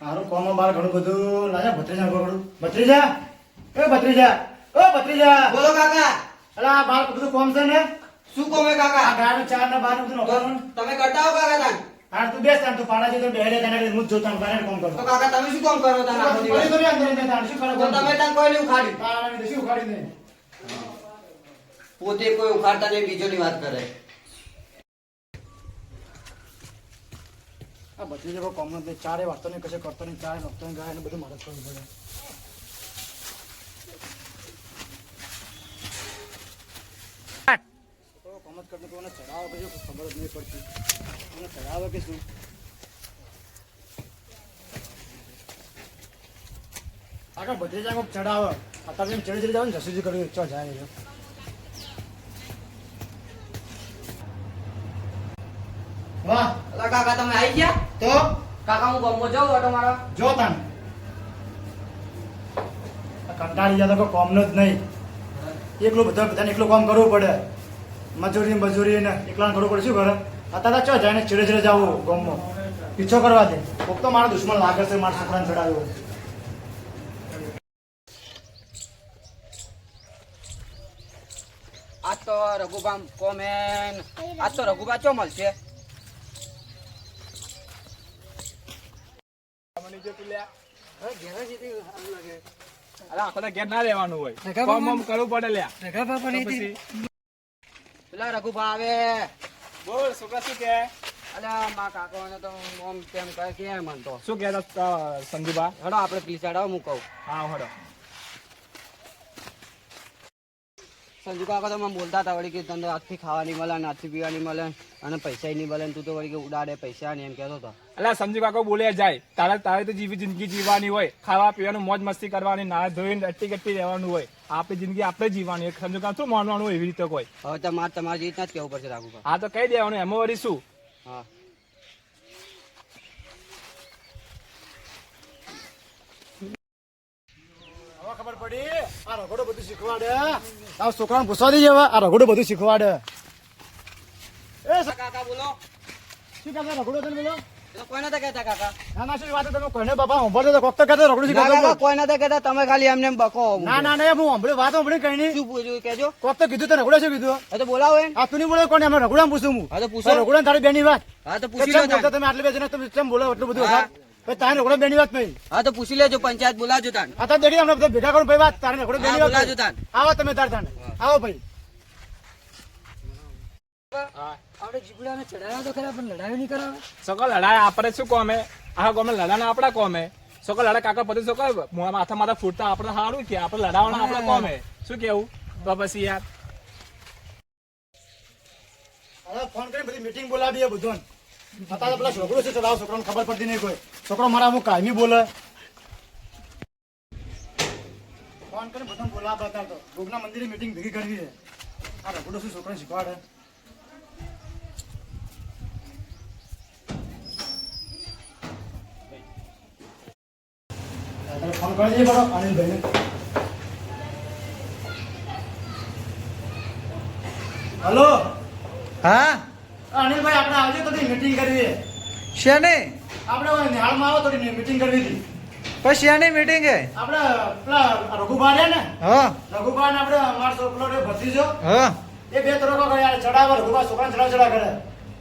મારું કોમો બાર ઘણું બધું. લાજા ભત્રીજા ઘણું ભત્રીજા? એ ભત્રીજા ઓ ભત્રીજા. બોલો કાકા. અલા આ બાર બધું કોમ છે ને? શું કોમે આ કાકા ચાર ને બાર બધું નોકર તમે હો કાકા તાન. હા તું બેસ તાન તું પાડા જે તો બેહરે તને હું જ જોતા બારે કોમ કરો. તો કાકા તમે શું કોમ કરો તાન આખો દિવસ? તો અંદર અંદર તાન શું કરો તમે તાન કોઈ નહીં ઉખાડ્યું. તાણ શું ઉખાડી દે પોતે કોઈ ઉખાડતા નહીં બીજોની વાત કરે. આ ભત્રીજા કોઈ કોમ નથી ચારે વાતો નહીં કશે કરતો નહીં. ચારે વખતો ગાય ને બધું મદદ કરવું પડે. છોકરો કોમ કરતો કોને ચડાવે કે શું નહીં પડતી. કોને ચડાવે કે આગળ ભત્રીજા કોક ચડાવે. અત્યારે એમ ચડી ચડી જાવ ને જસુજી કર્યું ચો જાય વાહ. અલા કાકા તમે આવી ગયા? તો? કાકા હું ગામમાં જાઉં ઓટો મારવા જો તને. કંટાળી ગયા તો કોમનો જ નહીં. એકલું બધા બધાને એકલું કામ કરવું પડે. મજૂરી મજૂરી ને એકલા કરવું પડે. શું કરે? અત્યારે ચો જાય ને ચીડે ચીડે જવું ગામમાં. પીછો કરવા દે. કોક તો મારો દુશ્મન લાગે છે મારા છોકરાને ચડાવ્યો આ તો રઘુબામ કોમેન આ તો રઘુબા ચો મળશે? અરે આખો તો ઘેર ના રહેવાનું હોય. કોમ બોમ કરવું પડે લ્યા. તો પછી? પેલા રઘુભા આવે. બોલ છોકરા શું કે? અલ્યા મા કાકાને તો ઓમ તેમ કહે કે મન તો. શું કે સંજુબા હેડો આપણે પીસાડાવો હું કહું હા હડો. સંજુ કાકા તો મને બોલતા હતા વળી કે તને આજથી ખાવાની મળે ને આજથી પીવાની મળે અને પૈસા નહીં મળે તું તો વળી કે ઉડાડે પૈસા ને એમ કહેતો હતો. એટલે સંજુ કાકો બોલે જાય. તારે તારે તો જીવી જિંદગી જીવવાની હોય. ખાવા પીવાનું મોજ મસ્તી કરવાની ના ધોઈને અટ્ટી કટ્ટી રહેવાનું હોય. આપણી જિંદગી આપણે જીવવાની હોય. સંજુ કાકા શું માનવાનું હોય એવી રીતે કોઈ? હવે તમારે તમારી રીતના જ કેવું પડશે રાખવું હા તો કહી દેવાનું. એમાં વળી શું? હા. હવે ખબર પડી? આ રઘોડો બધું શીખવાડે. આ છોકરાને પૂછવા દેજે હવે આ રઘોડો બધું શીખવાડે. એ કાકા બોલો. શું કાકા રઘોડો તને બોલો? એ તો કહેતા કાકા? ના ના શું વાત તમે કોઈને બાપા સાંભળતો તો કોક તો કહેતો રઘોડું ના શીખવાડતો કાકા કહેતા. તમે ખાલી એમને એમ બકો ના ના ના હું સાંભળ્યું વાત સાંભળી કઈ નહીં. શું પૂછ્યું કેજો કોક તો કીધું તને રઘોડે શું કીધું? હા તો બોલાવો આ તું નહીં બોલે કોને? અમે રઘોડા પૂછું હું. હા તો પૂછો. રઘોડા તારી બેની વાત. હા તો પૂછી લો તમે આટલી બેસીને? તમે ચમ બોલો એટલું બધું તારે રઘોડા બેની વાત નહીં. હા તો પૂછી લેજો પંચાયત બોલાજો તાન હા તો દેખી અમને બધા ભેગા કરો ભાઈ વાત તારે રઘોડા બેની વાત બોલાજો તાન આવો તમે તાર તાન આવો ભાઈ. આપણે જીબડાને ચડાવ્યા તો ખરા પણ લડાયો નહીં કરાવે. સકો લડાય આપણે શું કોમે? આ કોમે લડાને આપણા કોમે? સકો લડા કાકા પતિ સકો માથા માથા ફૂટતા આપણે સારું કે આપણે લડાવાના આપણે કોમે? શું કેવું? તો પછી યાર. ફોન કરીને બધી મીટિંગ બોલાવીએ બધું અત્યારે પેલા છોકરો છે છોકરાને ખબર પડતી નહીં કોઈ. છોકરો મારા અમુક કાયમી બોલે. ફોન કરી બધા બોલાવા બતાવતો ભોગના મંદિરે મીટિંગ ભેગી કરવી છે. આ રઘુડો શું છોકરાને શીખવાડે? ફોન કરી દઈએ બરો અનિલભાઈને હલો? હા? અનિલભાઈ આપણે આવજો તો મીટિંગ કરવી છે. શેની? આપણે નિહાળમાં આવો થોડી મીટિંગ કરવી હતી. પછી આની મીટિંગ હે આપણે પેલા રઘુબા રે ને? હા. રઘુબા ને આપણે અમારો છોકરો રે ભત્રીજો. હા. એ બે તરફ ગયા ચડાવે રઘુબા છોકરા ચડા ચડા કરે.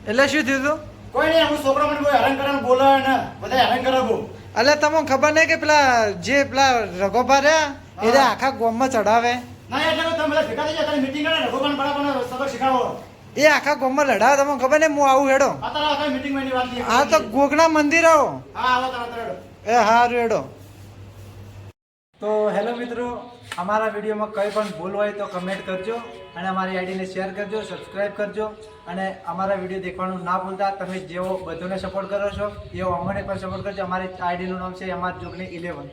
એટલે શું થયું તું કોઈ નહીં હું છોકરા મને કોઈ હેરાન કરે બોલે ને બધા હેરાન કરે બહુ. એટલે તમને ખબર નહીં કે પેલા જે પેલા રઘોબા રહ્યા એ આખા ગોમમાં ચડાવે? ના એટલે તમે ભેગા થઈ જાય મીટિંગ કરે રઘુબાને બરાબર સબક શીખવાડો એ આખા ગોમમાં લડાવે તમને ખબર ને? હું આવું હેડો. આ તો ગોગના મંદિર આવો. હા એ હા હેડો. તો હેલો મિત્રો અમારા વિડીયોમાં કંઈ પણ ભૂલ હોય તો કમેન્ટ કરજો અને અમારી આઈડીને શેર કરજો સબસ્ક્રાઇબ કરજો અને અમારા વીડિયો દેખવાનું ના ભૂલતા. તમે જેવો બધોને સપોર્ટ કરો છો એવો અમને પણ સપોર્ટ કરજો. અમારી આઈડીનું નામ છે અમાર જોગની ઇલેવન